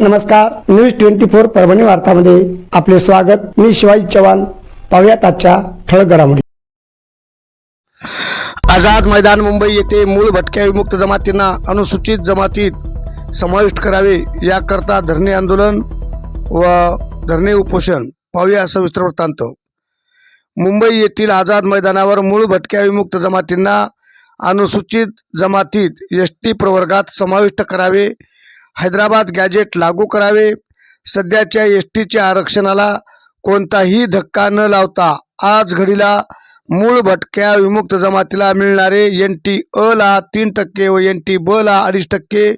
नमस्कार news twenty four Parbhani वार्तामध्ये आपले स्वागत. मी शिवाजी चव्हाण. पाहुयात आजच्या ठळक घडामोडी. आझाद मैदान मुंबई येथे मूळ भटक्या विमुक्त जमातींना अनुसूचित जमातीत समाविष्ट करावे याकरता धरणे आंदोलन व धरणे उपोषण. पाहूया सविस्तर वृत्तांत. मुंबई येथील आझाद मैदानावर मूळ भटक्या विमुक्त जमातींना अनुसूचित जमातीत एस टी प्रवर्गात समाविष्ट करावे हैदराबाद गॅजेट लागू करावे. सध्याच्या एस टीच्या आरक्षणाला कोणताही धक्का न लावता आज घडीला मूळ भटक्या विमुक्त जमातीला मिळणारे एन टी अ ला तीन टक्के व एन टी ब ला अडीच टक्के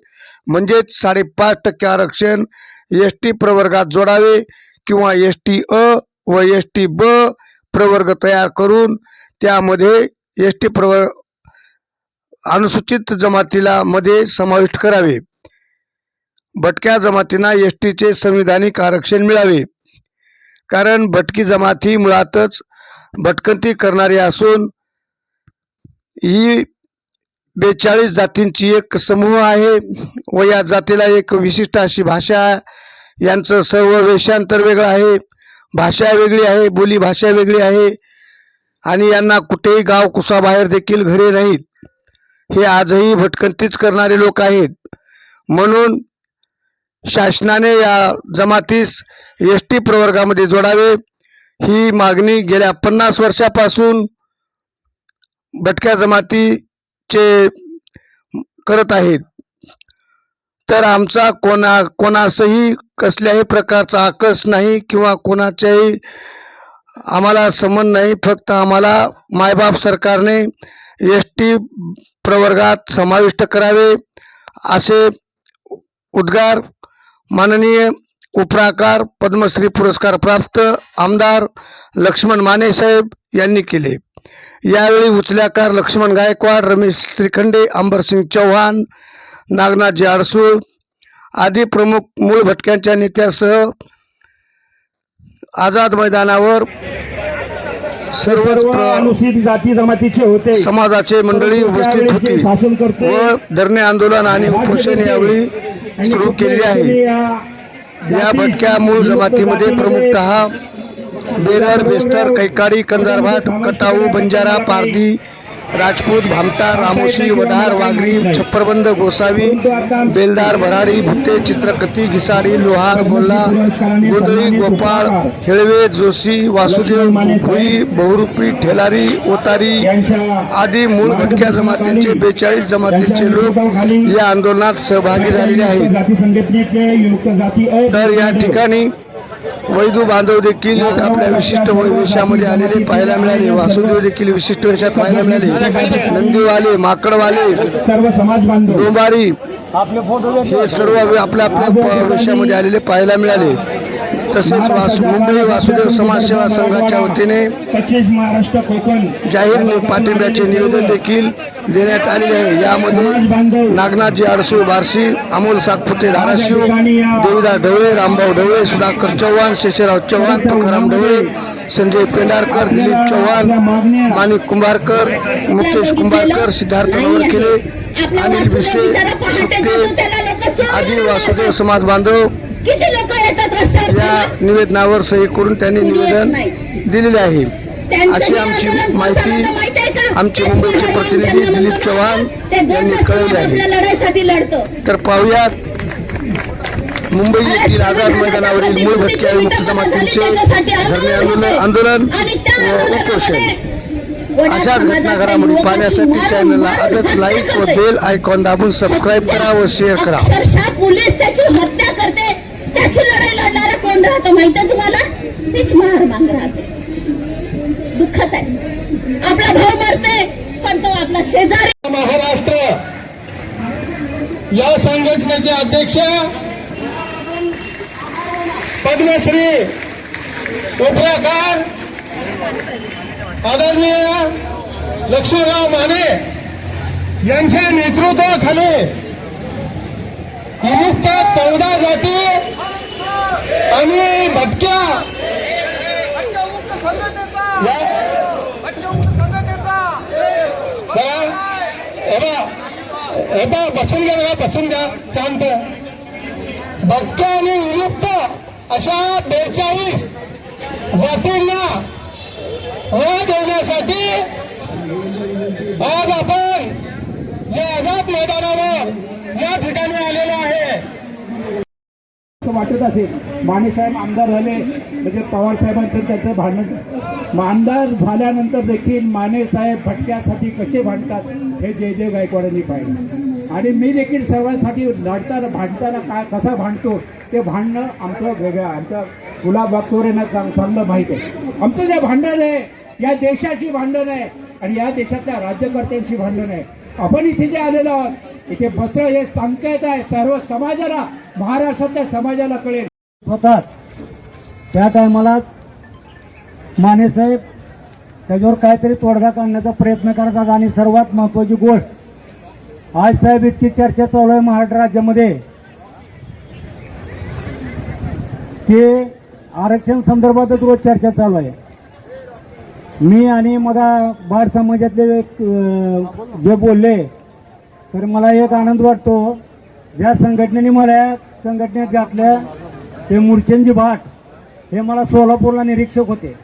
म्हणजेच साडेपाच टक्के आरक्षण एस टी प्रवर्गात जोडावे किंवा एस टी अ व एस टी ब प्रवर्ग तयार करून त्यामध्ये एस टी प्रवर्ग अनुसूचित जमातीला मध्ये समाविष्ट करावे. भटक्या जमातींना एस टीचे संविधानिक आरक्षण मिळावे. कारण भटकी जमाती मुळातच भटकंती करणारी असून ही बेचाळीस जातींची एक समूह आहे व या जातीला एक विशिष्ट अशी भाषा यांचं सर्व वेशांतर वेगळं आहे. भाषा वेगळी आहे बोली भाषा वेगळी आहे आणि यांना कुठेही गाव कुसाबाहेर देखील घरे नाहीत. हे आजही भटकंतीच करणारे लोक आहेत. म्हणून शासनाने या जमातीस एस टी प्रवर्गामध्ये जोडावे. ही मागणी गेल्या पन्नास वर्षापासून भटक्या जमातीचे करत आहेत. तर आमचा कोणा कोणासही कसल्याही प्रकारचा आकस नाही किंवा कोणाच्याही आम्हाला संबंध नाही फक्त आम्हाला मायबाप सरकारने एस टी प्रवर्गात समाविष्ट करावे असे उद्गार माननीय उपराकार पद्मश्री पुरस्कार प्राप्त आमदार लक्ष्मण माने साहेब यांनी केले. यावेळी उचल्याकार लक्ष्मण गायकवाड रमेश श्रीखंडे अंबरसिंग चव्हाण नागनाथजी अडसूळ आदी प्रमुख मूळ भटक्यांच्या नेत्यासह आझाद मैदानावर सर्वच अनुसूचित जाती जमातीचे होते. समाजाचे मंडळी उपस्थित होती व धरणे आंदोलन आणि उपोषण यावेळी सुरू केलेले आहे. या भटक्या मूळ जमातीमध्ये प्रमुखतः बेरड बेस्तर कैकाडी कंजारभाट कटाऊ बंजारा पारधी राजपूत भामटा रामोशी वडार वाघरी छप्परबंद गोसावी बेलदार भराडी भुते चित्रकती घिसारी लोहार गोल्ला गोदळी गोपाळ हेळवे जोशी वासुदेव भुई बहुरूपी ठेलारी ओतारी आदी मूळ भटक्या जमातींचे बेचाळीस जमातींचे लोक या आंदोलनात सहभागी झालेले आहेत. तर या ठिकाणी वैदू बांधव देखील एक आपल्या विशिष्ट वेशामध्ये आलेले पाहायला मिळाले. वासुदेव देखील विशिष्ट वेशात पाहायला मिळाले. नंदीवाले माकडवाले सर्व समाज डोंबारी हे सर्व आपल्या आपल्या वेशामध्ये आलेले पाहायला मिळाले. तसेच वासु मुंबई वासुदेव समाजसेवा संघाच्या वतीने जाहीर नि- पाठिंब्याचे निवेदन देखील देण्यात आलेले आहे. यामध्ये नागनाथजी अडसूळ बारशी अमोल सातपुते धाराशिव देवीदास ढवळे रामभाऊ ढवळे सुधाकर चव्हाण शेषराव चव्हाण तुकाराम ढवळे संजय पेंढारकर दिलीप चव्हाण माणिक कुंभारकर मुकेश कुंभारकर सिद्धार्थ नवरखेले अनिल भिसे सुट्टे आदी वासुदेव समाज बांधव किती लोक येतात रस्त्यावर? या निवेदनावर सही करून त्यांनी निवेदन दिलेले आहे. अशी आमची माहिती आमचे मुंबईचे प्रतिनिधी दिलीप चव्हाण यांनी कळवले आहे. लढाईसाठी लढतो. तर पाहुयात मुंबई येथील आझाद मैदानावरील मूळ भटक्या विमुक्त जमातींचे धरणे आंदोलन आंदोलन व उपोषण. अशाच घटना घडामोडी पाहण्यासाठी चॅनलला आजच लाईक व बेल आयकॉन दाबून सबस्क्राईब करा व शेअर करा. अक्षरशः पोलीस त्याची हत्या करते. त्याची लढाई लढणारा कोण राहतो माहिती तुम्हाला? तीच महार मांग राहते. दुःखत आहे. आपला भाऊ मरते पण तो आपला शेजारी. महाराष्ट्र या संघटनेचे अध्यक्ष पद्मश्री उपराकार आदरणीय लक्ष्मीराव माने यांच्या नेतृत्वाखाली विमुक्त चौदा जाती आणि भटक्या. बघा, बसून घ्या बघा, बसून घ्या. शांत. भटक्या आणि विलुप्त अशा बेचाळीस जातींना न्याय देण्यासाठी आज आपण या आझाद मैदानावर या ठिकाणी आलेलो आहे असं वाटत असेल. मानेसाहेब आमदार झाले म्हणजे पवार साहेबांचं त्याचं भांडण. आमदार झाल्यानंतर देखील माने साहेब भटक्यासाठी कसे भांडतात हे जय जय गायकवाडांनी पाहिलं. आणि मी देखील सर्वांसाठी लढताना भांडताना काय कसा भांडतो ते भांडणं आमचं वेगळं आमचं गुलाब बागचोरेंना चांगलं माहीत आहे. आमचं जे भांडण आहे या देशाशी भांडण आहे आणि या देशातल्या राज्यकर्त्यांशी भांडण आहे. आपण इथे जे आलेलो आहोत इथे बसणं हे संकेत आहे सर्व समाजाला. महाराष्ट्रातल्या समाजाला कळेल. होतात. त्या टायमालाच मानेसाहेब त्याच्यावर काहीतरी तोडगा काढण्याचा प्रयत्न करतात आणि सर्वात महत्त्वाची गोष्ट आज साहेब इतकी चर्चा चालू आहे महाराष्ट्र राज्यामध्ये की आरक्षण संदर्भातच रोज चर्चा चालू आहे. मी आणि मगा बाळ समाजातले जे बोलले तर मला एक आनंद वाटतो ज्या संघटनेने मला संघटनेत घातल्या ते मुरचंदजी भाट हे मला सोलापूरला निरीक्षक होते.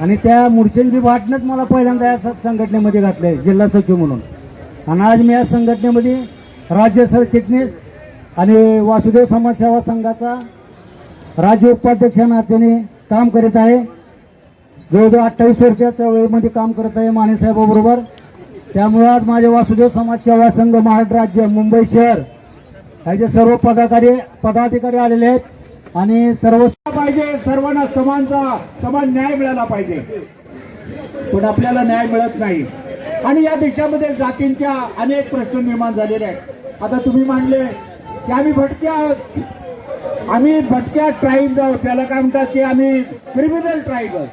आणि त्या मुरचंदजी भाटनंच मला पहिल्यांदा या स- संघटनेमध्ये घातले जिल्हा सचिव म्हणून. आणि आज मी या संघटनेमध्ये राज्य सरचिटणीस आणि वासुदेव समाजसेवा संघाचा राज्य उपाध्यक्ष नात्याने काम करीत आहे. जवळजवळ अठ्ठावीस वर्षाच्या चळवळीमध्ये काम करत आहे मानेसाहेबाबरोबर त्यामुळे आज माझे वासुदेव समाजसेवा संघ महाराष्ट्र राज्य मुंबई शहर याचे सर्व पदाधिकारी पदाधिकारी आलेले आहेत आणि सर्व पाहिजे सर्वांना समानता समान न्याय मिळाला पाहिजे. पण आपल्याला न्याय मिळत नाही. आणि या देशामध्ये जातींच्या अनेक प्रश्न निर्माण झालेले आहेत. आता तुम्ही मांडले की आम्ही भटक्या आहोत. आम्ही भटक्या ट्राईब आहोत. त्याला काय म्हणतात की आम्ही क्रिमिनल ट्राईब आहोत.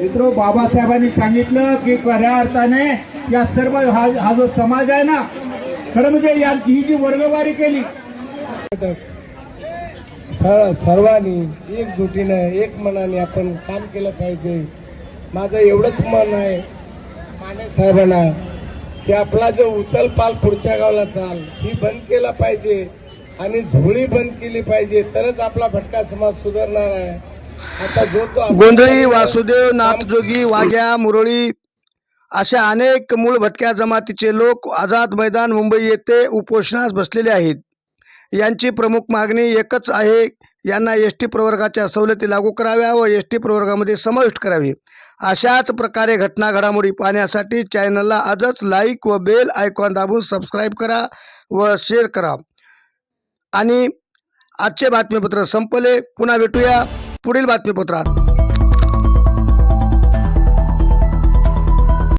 मित्र बाबासाहेबांनी सांगितलं की खऱ्या अर्थाने या सर्व हा हा जो समाज आहे ना खरं म्हणजे ही जी वर्गवारी केली. सर्वांनी एकजुटीनं एक मनाने आपण काम केलं पाहिजे. माझं एवढंच मन आहे माने साहेबांना की आपला जो उचल पाल पुढच्या गावाला चाल ही बंद केला पाहिजे आणि झोळी बंद केली पाहिजे तरच आपला भटका समाज सुधारणार आहे. आता जो तो गोंधळी वासुदेव नाथजोगी वाघ्या मुरळी अशा अनेक मूळ भटक्या जमातीचे लोक आझाद मैदान मुंबई येथे उपोषणास बसलेले आहेत. यांची प्रमुख मागणी एकच आहे यांना एस टी प्रवर्गाच्या सवलती लागू कराव्या व एस टी प्रवर्गामध्ये समाविष्ट करावी. अशाच प्रकारे घटना घडामोडी पाहण्यासाठी चॅनलला आजच लाईक व बेल आयकॉन दाबून सबस्क्राईब करा व शेअर करा. आणि आजचे बातमीपत्र संपले. पुन्हा भेटूया. पुढील बातमीपत्रात.